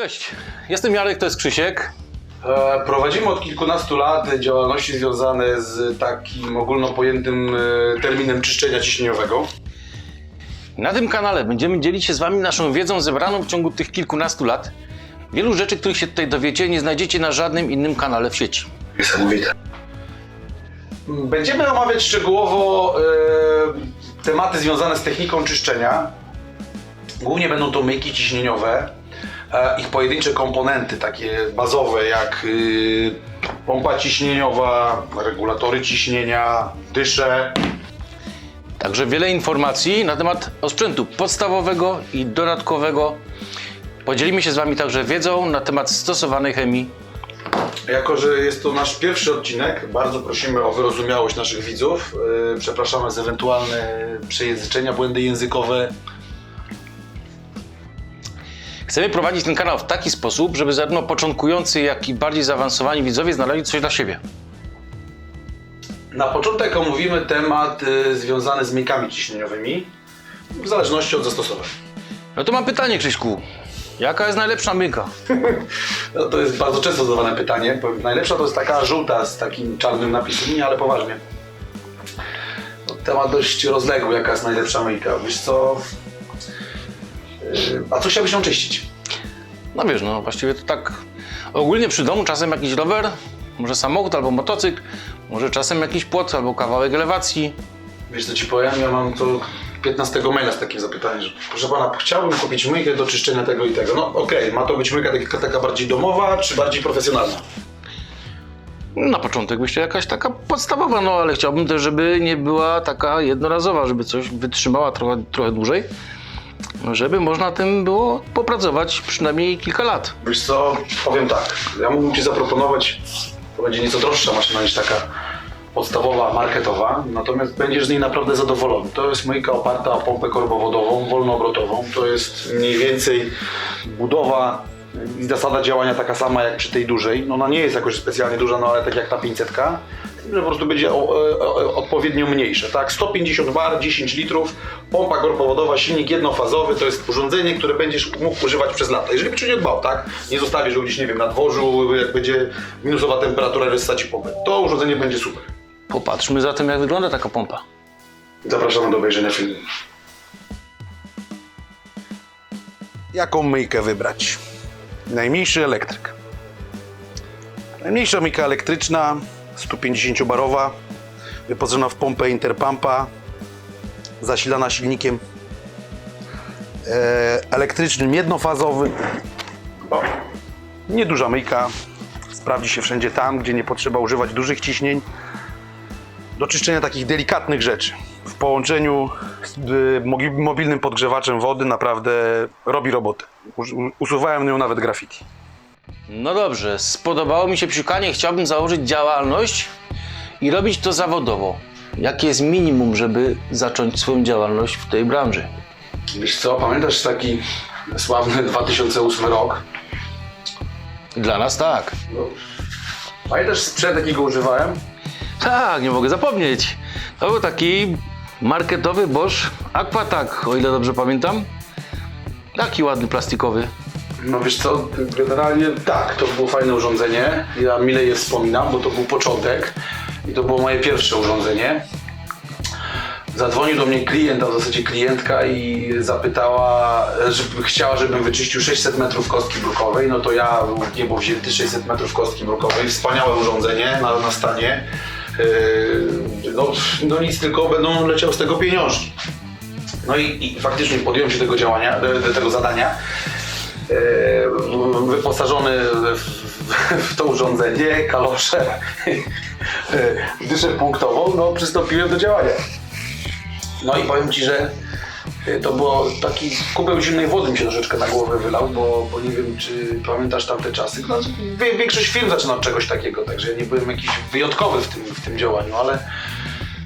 Cześć, jestem Jarek, to jest Krzysiek. E, Prowadzimy od kilkunastu lat działalności związane z takim ogólno pojętym e, terminem czyszczenia ciśnieniowego. Na tym kanale będziemy dzielić się z Wami naszą wiedzą zebraną w ciągu tych kilkunastu lat. Wielu rzeczy, których się tutaj dowiecie, nie znajdziecie na żadnym innym kanale w sieci. Niesamowite. Będziemy omawiać szczegółowo e, tematy związane z techniką czyszczenia. Głównie będą to myjki ciśnieniowe, ich pojedyncze komponenty, takie bazowe jak y, pompa ciśnieniowa, regulatory ciśnienia, dysze, Także wiele informacji na temat osprzętu podstawowego i dodatkowego. Podzielimy się z Wami także wiedzą na temat stosowanej chemii. Jako, że jest to nasz pierwszy odcinek, bardzo prosimy o wyrozumiałość naszych widzów. Yy, Przepraszamy za ewentualne przejęzyczenia, błędy językowe. Chcemy prowadzić ten kanał w taki sposób, żeby zarówno początkujący, jak i bardziej zaawansowani widzowie znaleźli coś dla siebie. Na początek omówimy temat yy, związany z myjkami ciśnieniowymi, w zależności od zastosowań. No to mam pytanie, Krzyśku. Jaka jest najlepsza myka? No, to jest bardzo często zadawane pytanie. Powiem, Najlepsza to jest taka żółta z takim czarnym napisem, nie, ale poważnie. No, temat dość rozległy, jaka jest najlepsza myjka. Wiesz co? A co chciałbyś ją czyścić? No wiesz, no właściwie to tak ogólnie przy domu czasem jakiś rower, może samochód albo motocykl, może czasem jakiś płot albo kawałek elewacji. Wiesz co ci powiem, ja mam to 15 maila z takim zapytaniem, że proszę pana, chciałbym kupić myjkę do czyszczenia tego i tego. No okej, ma to być myjka taka, taka bardziej domowa, czy bardziej profesjonalna? Na początek myślę jakaś taka podstawowa, no ale chciałbym też, żeby nie była taka jednorazowa, żeby coś wytrzymała trochę, trochę dłużej, żeby można tym było popracować przynajmniej kilka lat. Wiesz co, powiem tak, ja mógłbym ci zaproponować, to będzie nieco droższa maszyna niż taka podstawowa, marketowa, natomiast będziesz z niej naprawdę zadowolony. To jest myjka oparta o pompę korbowodową, wolnoobrotową. To jest mniej więcej budowa i zasada działania taka sama jak przy tej dużej. No ona nie jest jakoś specjalnie duża, no ale tak jak ta 500, że po prostu będzie o, o, odpowiednio mniejsza, tak? 150 bar, 10 litrów, pompa korpowodowa, silnik jednofazowy, to jest urządzenie, które będziesz mógł używać przez lata. Jeżeli byś nie dbał, tak? Nie zostawisz go gdzieś, nie wiem, na dworzu, jak będzie minusowa temperatura, rozsadzi ci pompę. To urządzenie będzie super. Popatrzmy zatem, jak wygląda taka pompa. Zapraszamy do obejrzenia filmu. Jaką myjkę wybrać? Najmniejszy elektryk. Najmniejsza myjka elektryczna, 150-barowa, wyposażona w pompę Interpampa, zasilana silnikiem e, elektrycznym jednofazowym. O, nieduża myjka, sprawdzi się wszędzie tam, gdzie nie potrzeba używać dużych ciśnień do czyszczenia takich delikatnych rzeczy. W połączeniu z mogi- mobilnym podgrzewaczem wody naprawdę robi robotę. Usuwałem nią nawet graffiti. No dobrze, spodobało mi się psiukanie, chciałbym założyć działalność i robić to zawodowo. Jakie jest minimum, żeby zacząć swoją działalność w tej branży? Wiesz co, pamiętasz taki sławny 2008 rok? Dla nas tak. No, pamiętasz sprzęt, jakiego używałem? Tak, nie mogę zapomnieć. To był taki marketowy Bosch Aquatak, o ile dobrze pamiętam. Taki ładny, plastikowy. No wiesz co, generalnie tak, to było fajne urządzenie. Ja mile je wspominam, bo to był początek i to było moje pierwsze urządzenie. Zadzwonił do mnie klient, a w zasadzie klientka i zapytała, żeby chciała, żebym wyczyścił 600 metrów kostki brukowej. No to ja w niebo wzięty 600 metrów kostki brukowej, wspaniałe urządzenie na, na stanie. Yy, no, no nic, tylko będą leciały z tego pieniążki. No i, i faktycznie podjąłem się tego działania, e, tego zadania. E, wyposażony w, to urządzenie, kalosze, e, dyszę punktową, no przystąpiłem do działania. No i powiem Ci, że e, to było taki kubeł zimnej wody mi się troszeczkę na głowę wylał, bo, bo nie wiem, czy pamiętasz tamte czasy. No, większość firm zaczyna od czegoś takiego, także ja nie byłem jakiś wyjątkowy w tym, w tym działaniu, ale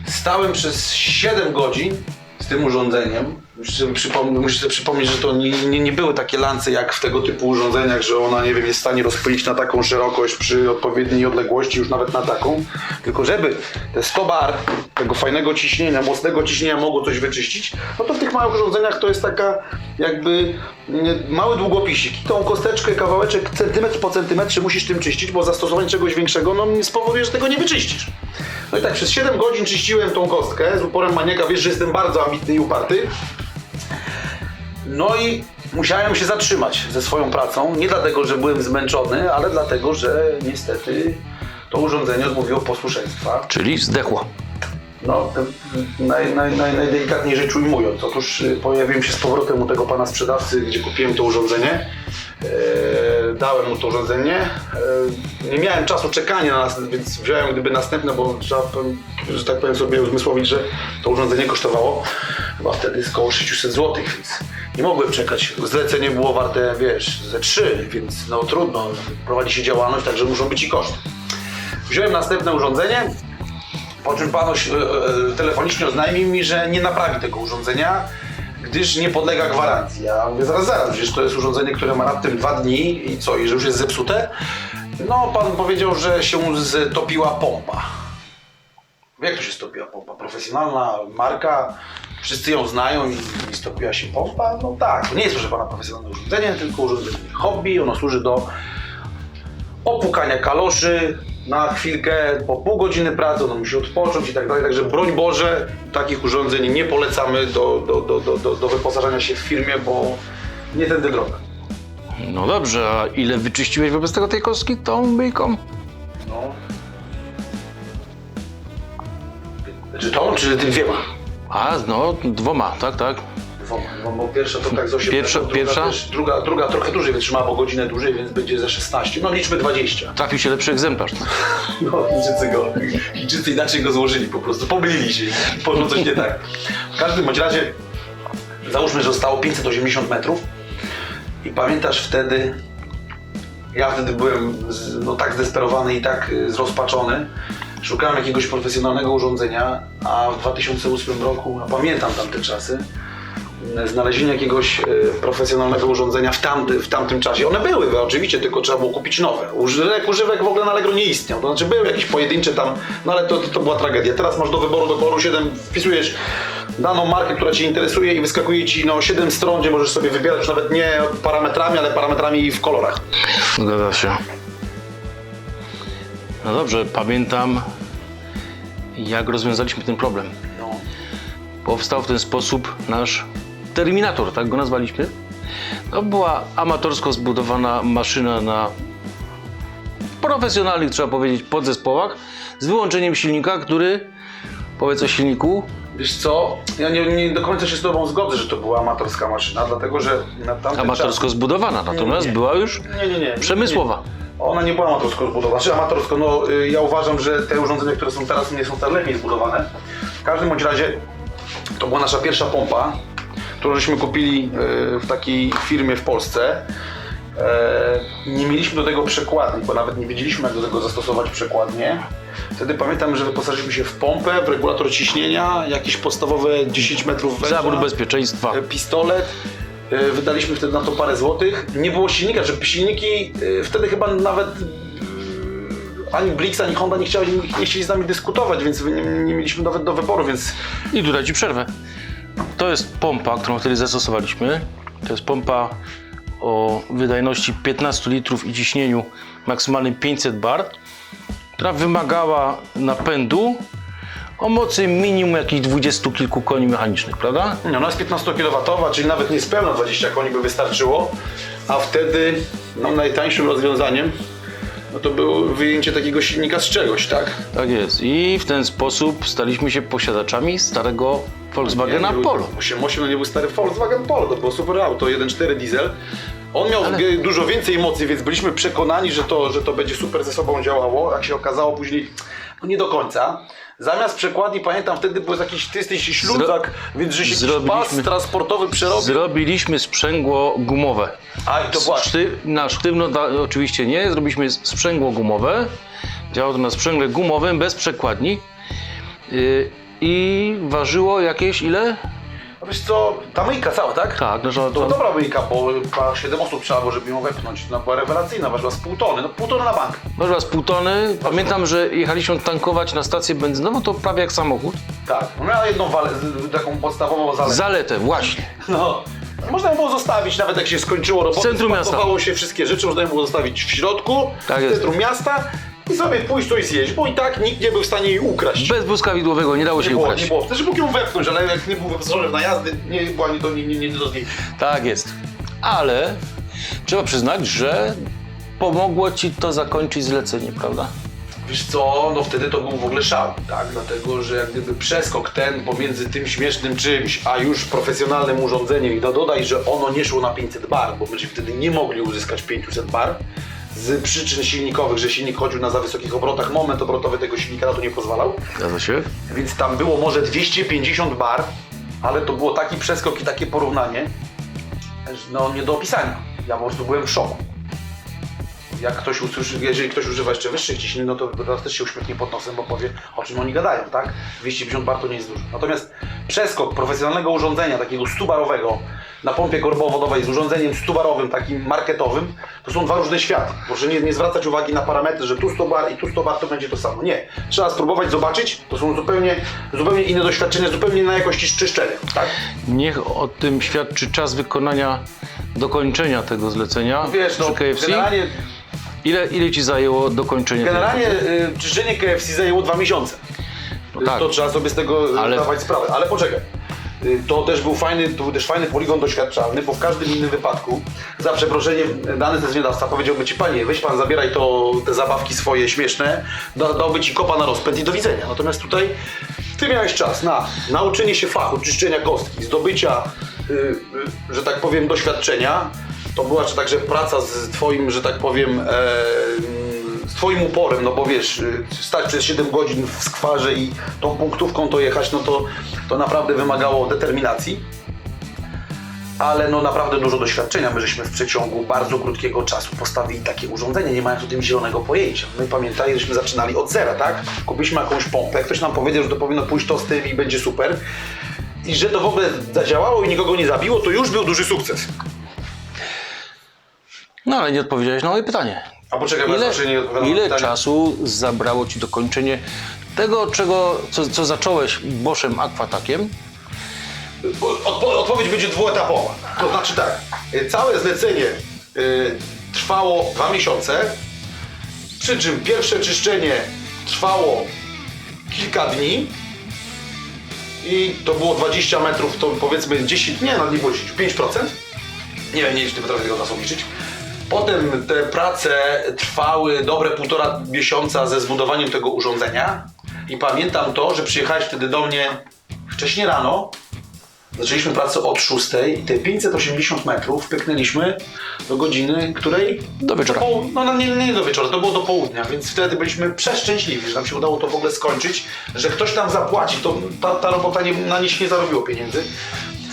stałem przez 7 godzin z tym urządzeniem, musisz sobie, przypomnieć, że to nie, nie, nie były takie lance jak w tego typu urządzeniach, że ona, nie wiem, jest w stanie rozpylić na taką szerokość przy odpowiedniej odległości, już nawet na taką, tylko żeby te 100 bar tego fajnego ciśnienia, mocnego ciśnienia mogło coś wyczyścić, no to w tych małych urządzeniach to jest taka jakby mm, mały długopisik. Tą kosteczkę, kawałeczek, centymetr po centymetrze musisz tym czyścić, bo zastosowanie czegoś większego no, spowoduje, że tego nie wyczyścisz. No i tak przez 7 godzin czyściłem tą kostkę z uporem maniaka, wiesz, że jestem bardzo ambitny i uparty. No i musiałem się zatrzymać ze swoją pracą, nie dlatego, że byłem zmęczony, ale dlatego, że niestety to urządzenie odmówiło posłuszeństwa. Czyli zdechła. No, naj, naj, naj, najdelikatniej rzecz ujmując. Otóż y, pojawiłem się z powrotem u tego pana sprzedawcy, gdzie kupiłem to urządzenie. E, dałem mu to urządzenie. E, nie miałem czasu czekania na więc wziąłem gdyby następne, bo trzeba, że tak powiem sobie uzmysłowić, że to urządzenie kosztowało chyba wtedy około 600 zł, więc nie mogłem czekać. Zlecenie było warte, wiesz, ze 3, więc no trudno. Prowadzi się działalność, także muszą być i koszty. Wziąłem następne urządzenie, po czym pan e, e, telefonicznie oznajmił mi, że nie naprawi tego urządzenia, gdyż nie podlega gwarancji. Ja mówię, zaraz, zaraz, przecież to jest urządzenie, które ma raptem dwa dni i co, i że już jest zepsute? No, pan powiedział, że się stopiła pompa. Jak to się stopiła pompa? Profesjonalna marka, wszyscy ją znają i, i stopiła się pompa? No tak, to nie jest proszę pana profesjonalne urządzenie, tylko urządzenie hobby, ono służy do opłukania kaloszy na chwilkę, po pół godziny pracy, ono musi odpocząć i tak dalej. Także broń Boże, takich urządzeń nie polecamy do, do, do, do, do, do wyposażenia się w firmie, bo nie tędy droga. No dobrze, a ile wyczyściłeś wobec tego tej kostki tą myjką? No. Czy tą, czy dwiema? A, no, dwoma, tak, tak. No bo pierwsza to tak z 8 Pierwsza- druga, pierwsza? Też, druga, druga trochę dłużej wytrzymała, bo godzinę dłużej, więc będzie ze 16. No liczmy 20. Trafił się lepszy egzemplarz. No, Chińczycy go, Chińczycy inaczej go złożyli po prostu, pomylili się, poszło coś nie tak. W każdym bądź razie, załóżmy, że zostało 580 metrów i pamiętasz wtedy, ja wtedy byłem z, no, tak zdesperowany i tak y, zrozpaczony, szukałem jakiegoś profesjonalnego urządzenia, a w 2008 roku, a pamiętam tamte czasy, znalezienie jakiegoś y, profesjonalnego urządzenia w, tamty, w tamtym czasie. One były, oczywiście, tylko trzeba było kupić nowe. Używek, używek w ogóle na Allegro nie istniał. To znaczy były jakieś pojedyncze tam, no ale to, to była tragedia. Teraz masz do wyboru do koloru 7, wpisujesz daną markę, która Cię interesuje i wyskakuje Ci no, 7 stron, gdzie możesz sobie wybierać nawet nie parametrami, ale parametrami w kolorach. Zgadza się. No dobrze, pamiętam jak rozwiązaliśmy ten problem. No. Powstał w ten sposób nasz Terminator, tak go nazwaliśmy. To była amatorsko zbudowana maszyna na profesjonalnych, trzeba powiedzieć, podzespołach z wyłączeniem silnika, który, powiedz o silniku, Wiesz co, ja nie, nie do końca się z Tobą zgodzę, że to była amatorska maszyna, dlatego że na tamten amatorsko zbudowana, natomiast nie. była już czas... Nie, nie, nie. przemysłowa. Ona nie była amatorsko zbudowana. Znaczy amatorsko, no y, ja uważam, że te urządzenia, które są teraz nie są wcale lepiej zbudowane. W każdym bądź razie to była nasza pierwsza pompa, którą żeśmy kupili y, w takiej firmie w Polsce. E, Nie mieliśmy do tego przekładni, bo nawet nie wiedzieliśmy jak do tego zastosować przekładnię. Wtedy pamiętam, że wyposażyliśmy się w pompę, w regulator ciśnienia, jakieś podstawowe 10 metrów węża Zabór bezpieczeństwa. e, pistolet. E, Wydaliśmy wtedy na to parę złotych. Nie było silnika, że silniki e, wtedy chyba nawet e, ani Blix, ani Honda nie chcieli, nie chcieli z nami dyskutować, więc nie, nie mieliśmy nawet do wyboru, więc I tutaj ci przerwę. To jest pompa, którą wtedy zastosowaliśmy. To jest pompa o wydajności 15 litrów i ciśnieniu maksymalnym 500 bar, która wymagała napędu o mocy minimum jakichś 20 kilku koni mechanicznych, prawda? no, ona jest 15 kW, czyli nawet niespełna 20 koni by wystarczyło, a wtedy no, najtańszym rozwiązaniem no, to było wyjęcie takiego silnika z czegoś, tak? Tak jest. I w ten sposób staliśmy się posiadaczami starego Volkswagena Nie, nie Polo. 8.8 to nie był stary Volkswagen Polo, to było super auto, 1.4 diesel. On miał Ale- dużo więcej mocy, więc byliśmy przekonani, że to, że to będzie super ze sobą działało. Jak się okazało później, no nie do końca. Zamiast przekładni, pamiętam, wtedy był jakiś, ty jesteś śludzak, więc że się jakiś pas zrobiliśmy- transportowy przerobił. Zrobiliśmy sprzęgło gumowe. A i to właśnie. Szty, na sztywno da, oczywiście nie, zrobiliśmy sprzęgło gumowe. Działało to na sprzęgle gumowym bez przekładni. Yy, I ważyło jakieś ile? No wiesz co, ta myjka cała, tak? Tak, no że To dobra myjka, bo chyba 7 osób trzeba było, żeby ją wepchnąć. Ona była rewelacyjna, ważyła z pół tony, no pół tony na bank. ważyła z pół tony. Pamiętam, że jechaliśmy tankować na stację benzynową, to prawie jak samochód. Tak, no miała jedną wale, z- taką podstawową zaletę. Zaletę, właśnie. No. Można ją było zostawić, nawet jak się skończyło roboty, centrum miasta. spakowało się wszystkie rzeczy, można ją było zostawić w środku, Tak w jest. centrum miasta sobie pójść coś zjeść, bo i tak nikt nie był w stanie jej ukraść. Bez błyskawidłowego nie dało się nie było, ukraść. nie było. Wtedy mógł ją wepchnąć, ale jak nie był wyposażony w najazdy, nie było ani to nie, nie, nie do. Tak jest. Ale trzeba przyznać, że pomogło ci to zakończyć zlecenie, prawda? Wiesz co, no wtedy to był w ogóle szał, tak? Dlatego, że jak gdyby przeskok ten pomiędzy tym śmiesznym czymś, a już profesjonalnym urządzeniem i do, dodaj, że ono nie szło na 500 bar, bo myśmy wtedy nie mogli uzyskać 500 bar z przyczyn silnikowych, że silnik chodził na za wysokich obrotach, moment obrotowy tego silnika na to nie pozwalał, Zgadza się. więc tam było może 250 bar, ale to było taki przeskok i takie porównanie, no nie do opisania. Ja po prostu byłem w szoku. Jak ktoś usłyszy, jeżeli ktoś używa jeszcze wyższych ciśnień, no to teraz też się uśmiechnie pod nosem, bo powie, o czym oni gadają, tak? 250 bar to nie jest dużo. Natomiast przeskok profesjonalnego urządzenia, takiego stubarowego, na pompie korbowodowej z urządzeniem stubarowym, takim marketowym, to są dwa różne światy. Proszę nie, nie zwracać uwagi na parametry, że tu 100 bar i tu 100 bar to będzie to samo. Nie. Trzeba spróbować zobaczyć, to są zupełnie, zupełnie inne doświadczenia, zupełnie inna jakość czyszczenia, tak? Niech o tym świadczy czas wykonania, dokończenia tego zlecenia No wiesz, no, przy KFC. generalnie, Ile, ile ci zajęło dokończenie generalnie y, czyszczenie KFC zajęło dwa miesiące. No tak. To trzeba sobie z tego Ale... zdawać sprawę. Ale poczekaj. Y, To też był fajny, to był też fajny poligon doświadczalny, bo w każdym innym wypadku, za przeproszeniem, dany zleceniodawca powiedziałby ci, panie, weź pan, zabieraj to, te zabawki swoje śmieszne, da, dałby ci kopa na rozpęd i do widzenia. Natomiast tutaj ty miałeś czas na nauczenie się fachu, czyszczenia kostki, zdobycia, y, y, że tak powiem, doświadczenia. To była także praca z twoim, że tak powiem, e, z twoim uporem, no bo wiesz, y, stać przez 7 godzin w skwarze i tą punktówką to jechać, no to, to naprawdę wymagało determinacji. Ale no naprawdę dużo doświadczenia. My żeśmy w przeciągu bardzo krótkiego czasu postawili takie urządzenie, nie mając o tym zielonego pojęcia. My pamiętaj, żeśmy zaczynali od zera, tak? Kupiliśmy jakąś pompę, ktoś nam powiedział, że to powinno pójść to z tym i będzie super. I że to w ogóle zadziałało i nikogo nie zabiło, to już był duży sukces. No ale nie odpowiedziałeś na moje pytanie. A poczekaj, Ile, zawsze nie odpowiadam na ile czasu zabrało ci dokończenie tego, czego, co, co zacząłeś Boszem Aquatakiem? Odpo- odpowiedź będzie dwuetapowa. To znaczy tak, y, całe zlecenie y, trwało dwa miesiące, przy czym pierwsze czyszczenie trwało kilka dni i to było 20 metrów, to powiedzmy 10, nie, no nie było 10, 5%. Nie wiem, nie, nie potrafię tego czasu liczyć. Potem te prace trwały dobre półtora miesiąca ze zbudowaniem tego urządzenia i pamiętam to, że przyjechałeś wtedy do mnie wcześniej rano, Zaczęliśmy pracę od 6 i te 580 metrów pyknęliśmy do godziny, której... Do wieczora. Do poł- no no, nie, nie do wieczora, to było do południa, więc wtedy byliśmy przeszczęśliwi, że nam się udało to w ogóle skończyć, że ktoś nam zapłaci, to ta, ta robota nie, na nic nie zarobiło pieniędzy,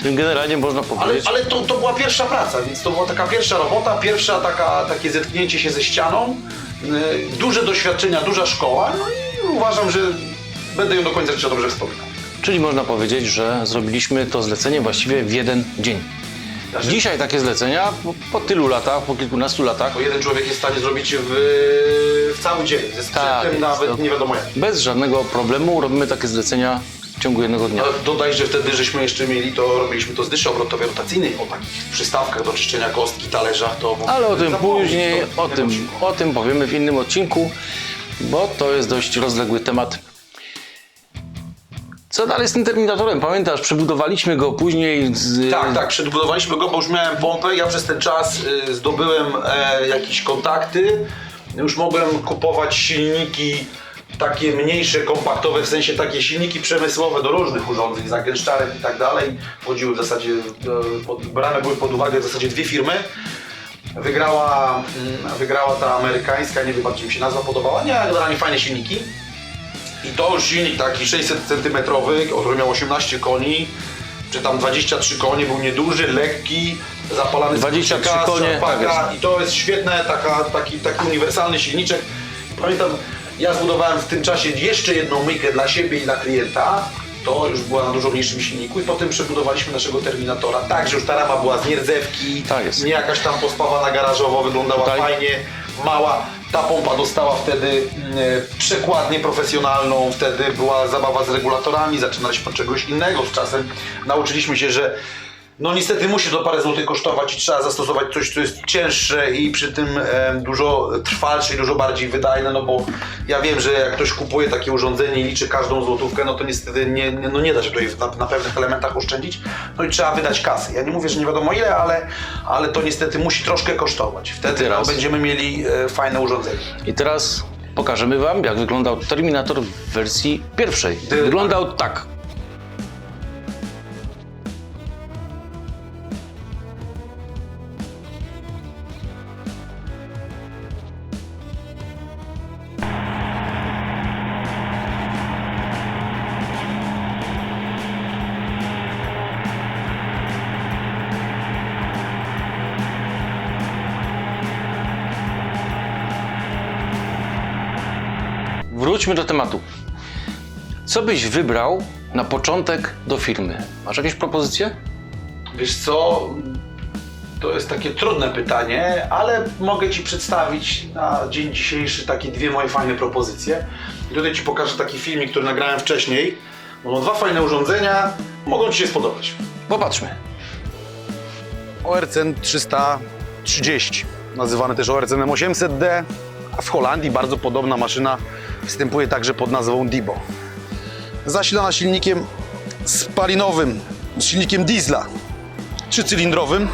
Generalnie można ale, powiedzieć. ale to, to była pierwsza praca, więc to była taka pierwsza robota, pierwsza taka, takie zetknięcie się ze ścianą, yy, duże doświadczenia, duża szkoła, no i uważam, że będę ją do końca życia dobrze wspominał. Czyli można powiedzieć, że zrobiliśmy to zlecenie właściwie w jeden dzień. Dzisiaj takie zlecenia, po, po tylu latach, po kilkunastu latach, Bo jeden człowiek jest w stanie zrobić w, w cały dzień, ze sprzętem Tak, nawet to- nie wiadomo jak. bez żadnego problemu robimy takie zlecenia w ciągu jednego dnia. Ale dodaj, że wtedy żeśmy jeszcze mieli to, robiliśmy to z dyszy obrotowej rotacyjnej, o takich przystawkach do czyszczenia kostki, talerzach, to... Ale o tym później, to o nie tym, o tym powiemy w innym odcinku, bo to jest dość rozległy temat. Co dalej z tym Terminatorem? Pamiętasz, przebudowaliśmy go później z... Tak, tak, przedbudowaliśmy go, bo już miałem pompę, ja przez ten czas y, zdobyłem e, jakieś kontakty, już mogłem kupować silniki takie mniejsze, kompaktowe, w sensie takie silniki przemysłowe do różnych urządzeń, za gęszczarek i tak dalej. Wchodziły w zasadzie, e, pod, brane były pod uwagę w zasadzie dwie firmy. Wygrała, mm, wygrała ta amerykańska, nie wiem, bardziej mi się nazwa podobała, nie, generalnie fajne silniki. I to już silnik taki 600 cm, który miał 18 koni, czy tam 23 konie, był nieduży, lekki, zapalany z 23 kluczyka, z konie, tak I to jest świetne, taka, taki, taki uniwersalny silniczek. Pamiętam, ja zbudowałem w tym czasie jeszcze jedną myjkę dla siebie i dla klienta. to już była na dużo mniejszym silniku i potem przebudowaliśmy naszego Terminatora tak, że już ta rama była z nierdzewki, Tak jest. nie jakaś tam pospawana garażowo, wyglądała Tutaj- fajnie, mała. Ta pompa dostała wtedy mm, przekładnię profesjonalną, wtedy była zabawa z regulatorami, zaczynaliśmy od czegoś innego z czasem. Nauczyliśmy się, że no niestety musi to parę złotych kosztować i trzeba zastosować coś, co jest cięższe i przy tym em, dużo trwalsze i dużo bardziej wydajne, no bo ja wiem, że jak ktoś kupuje takie urządzenie i liczy każdą złotówkę, no to niestety nie, nie, no nie da się tutaj na, na pewnych elementach oszczędzić, no i trzeba wydać kasy. Ja nie mówię, że nie wiadomo ile, ale, ale to niestety musi troszkę kosztować. Wtedy no, będziemy mieli e, fajne urządzenie. I teraz pokażemy Wam, jak wyglądał Terminator w wersji pierwszej. Wyglądał tak. Wróćmy do tematu. Co byś wybrał na początek do firmy? Masz jakieś propozycje? Wiesz co, to jest takie trudne pytanie, ale mogę Ci przedstawić na dzień dzisiejszy takie dwie moje fajne propozycje. I tutaj Ci pokażę taki filmik, który nagrałem wcześniej. Bo Mam dwa fajne urządzenia, mogą Ci się spodobać. Popatrzmy. ORC 330, nazywany też ORC 800D, a w Holandii bardzo podobna maszyna występuje także pod nazwą Dibo. Zasilana silnikiem spalinowym, silnikiem diesla, trzycylindrowym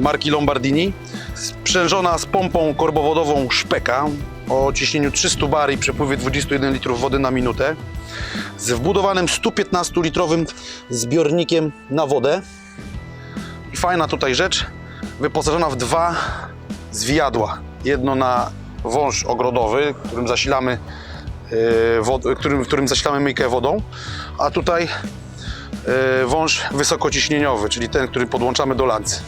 marki Lombardini, sprzężona z pompą korbowodową Szpeka o ciśnieniu 300 bar i przepływie 21 litrów wody na minutę, z wbudowanym 115-litrowym zbiornikiem na wodę, i fajna tutaj rzecz, wyposażona w dwa zwiadła. Jedno na wąż ogrodowy, którym zasilamy, wod, którym, którym zasilamy myjkę wodą, a tutaj yy, wąż wysokociśnieniowy, czyli ten, który podłączamy do lancy.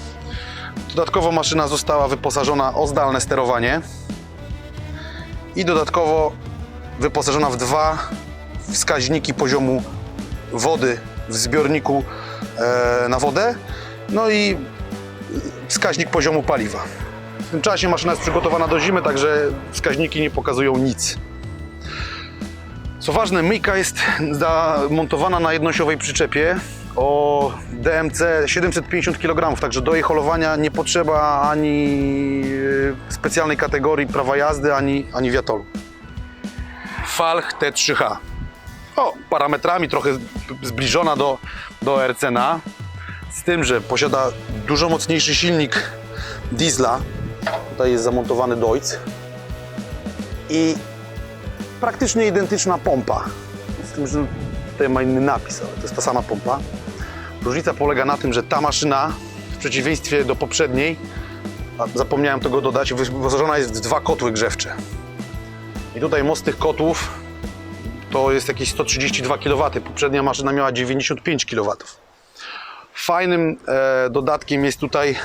Dodatkowo maszyna została wyposażona o zdalne sterowanie i dodatkowo wyposażona w dwa wskaźniki poziomu wody w zbiorniku e, na wodę, no i wskaźnik poziomu paliwa. W tym czasie maszyna jest przygotowana do zimy, także wskaźniki nie pokazują nic. Co ważne, myjka jest zamontowana na jednosiowej przyczepie o DMC 750 kg, także do jej holowania nie potrzeba ani e, specjalnej kategorii prawa jazdy, ani, ani wiatolu. Falch T3H. O, parametrami trochę zbliżona do, do RCNA, z tym, że posiada dużo mocniejszy silnik diesla. Tutaj jest zamontowany Deutz i praktycznie identyczna pompa. Z tym, że tutaj ma inny napis, ale to jest ta sama pompa. Różnica polega na tym, że ta maszyna w przeciwieństwie do poprzedniej, zapomniałem tego dodać, wyposażona jest w dwa kotły grzewcze. I tutaj moc tych kotłów to jest jakieś 132 kW. Poprzednia maszyna miała 95 kW. Fajnym e, dodatkiem jest tutaj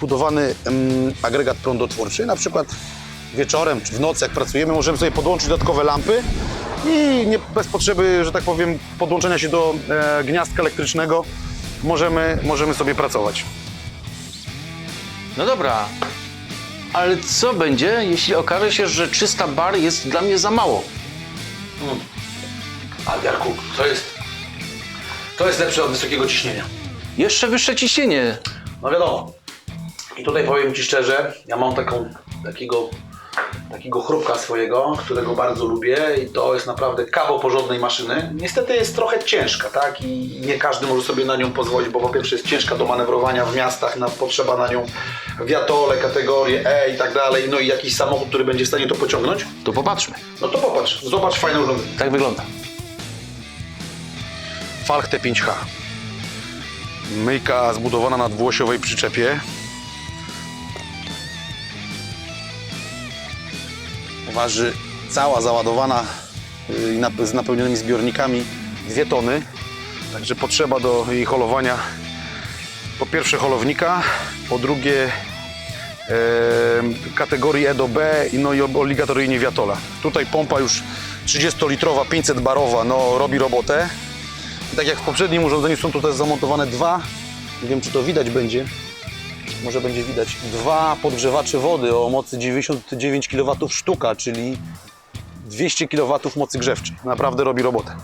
budowany agregat prądotwórczy. Na przykład wieczorem czy w nocy, jak pracujemy, możemy sobie podłączyć dodatkowe lampy i nie, bez potrzeby, że tak powiem, podłączenia się do e, gniazdka elektrycznego możemy, możemy sobie pracować. No dobra. Ale co będzie, jeśli okaże się, że 300 bar jest dla mnie za mało? A Jarku, to jest, to jest lepsze od wysokiego ciśnienia. Jeszcze wyższe ciśnienie. No wiadomo. I tutaj powiem Ci szczerze, ja mam taką, takiego, takiego chrupka swojego, którego bardzo lubię i to jest naprawdę kawał porządnej maszyny. Niestety jest trochę ciężka, tak? I nie każdy może sobie na nią pozwolić, bo po pierwsze jest ciężka do manewrowania w miastach, na, potrzeba na nią wiatole, kategorie E i tak dalej, no i jakiś samochód, który będzie w stanie to pociągnąć. To popatrzmy. No to popatrz, zobacz fajne urządzenie. Tak wygląda. Falch T5H. Myjka zbudowana na dwuosiowej przyczepie. Waży cała załadowana y, i z napełnionymi zbiornikami 2 tony. Także potrzeba do jej holowania po pierwsze holownika, po drugie e, kategorii E do B i no i obligatoryjnie wiatola. Tutaj pompa już 30-litrowa, 500 barowa, no robi robotę. Tak jak w poprzednim urządzeniu są tutaj zamontowane dwa, nie wiem czy to widać będzie, może będzie widać, dwa podgrzewacze wody o mocy 99 kW sztuka, czyli 200 kW mocy grzewczej. Naprawdę robi robotę.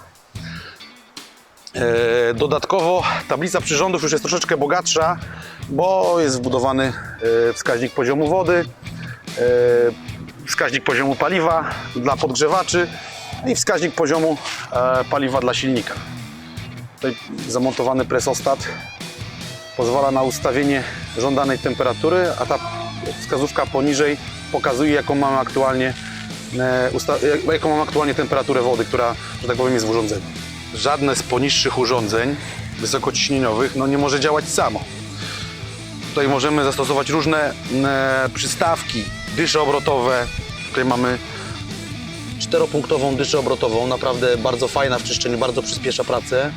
E, Dodatkowo tablica przyrządów już jest troszeczkę bogatsza, bo jest wbudowany e, wskaźnik poziomu wody, e, wskaźnik poziomu paliwa dla podgrzewaczy i wskaźnik poziomu paliwa dla silnika. Tutaj zamontowany presostat pozwala na ustawienie żądanej temperatury, a ta wskazówka poniżej pokazuje jaką mamy aktualnie, e, jaką mamy aktualnie temperaturę wody, która, że tak powiem, jest w urządzeniu. Żadne z poniższych urządzeń wysokociśnieniowych no, nie może działać samo. Tutaj możemy zastosować różne e, przystawki, dysze obrotowe. Tutaj mamy czteropunktową dyszę obrotową, naprawdę bardzo fajna w czyszczeniu, bardzo przyspiesza pracę.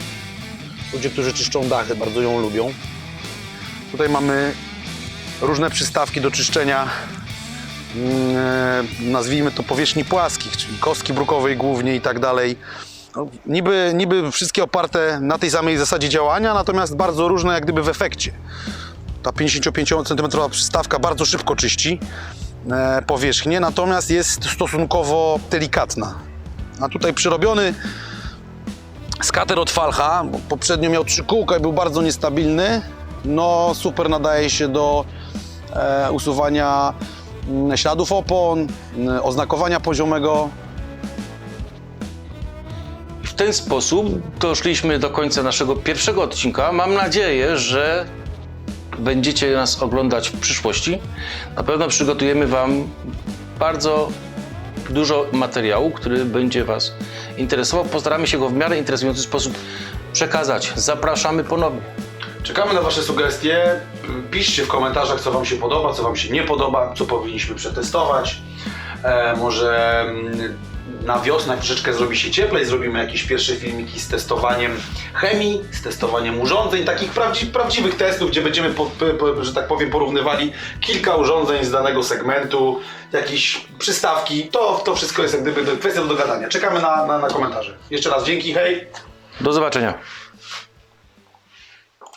Ludzie, którzy czyszczą dachy, bardzo ją lubią. Tutaj mamy różne przystawki do czyszczenia, mm, e, nazwijmy to powierzchni płaskich, czyli kostki brukowej głównie i tak dalej. No, niby, niby wszystkie oparte na tej samej zasadzie działania, natomiast bardzo różne jak gdyby w efekcie. Ta 55 cm przystawka bardzo szybko czyści e, powierzchnię, natomiast jest stosunkowo delikatna. A tutaj przyrobiony skater od Falcha, poprzednio miał trzy kółka i był bardzo niestabilny, no super nadaje się do e, usuwania mm, śladów opon, mm, oznakowania poziomego. W ten sposób doszliśmy do końca naszego pierwszego odcinka. Mam nadzieję, że będziecie nas oglądać w przyszłości. Na pewno przygotujemy Wam bardzo dużo materiału, który będzie Was interesował. Postaramy się go w miarę interesujący sposób przekazać. Zapraszamy ponownie. Czekamy na Wasze sugestie. Piszcie w komentarzach, co Wam się podoba, co Wam się nie podoba, co powinniśmy przetestować. E, może mm, na wiosnę troszeczkę zrobi się cieplej, zrobimy jakieś pierwsze filmiki z testowaniem chemii, z testowaniem urządzeń, takich prawdzi prawdziwych testów, gdzie będziemy, po, po, że tak powiem, porównywali kilka urządzeń z danego segmentu, jakieś przystawki. To, to wszystko jest jak gdyby kwestia do dogadania. Czekamy na, na, na komentarze. Jeszcze raz dzięki, hej! Do zobaczenia.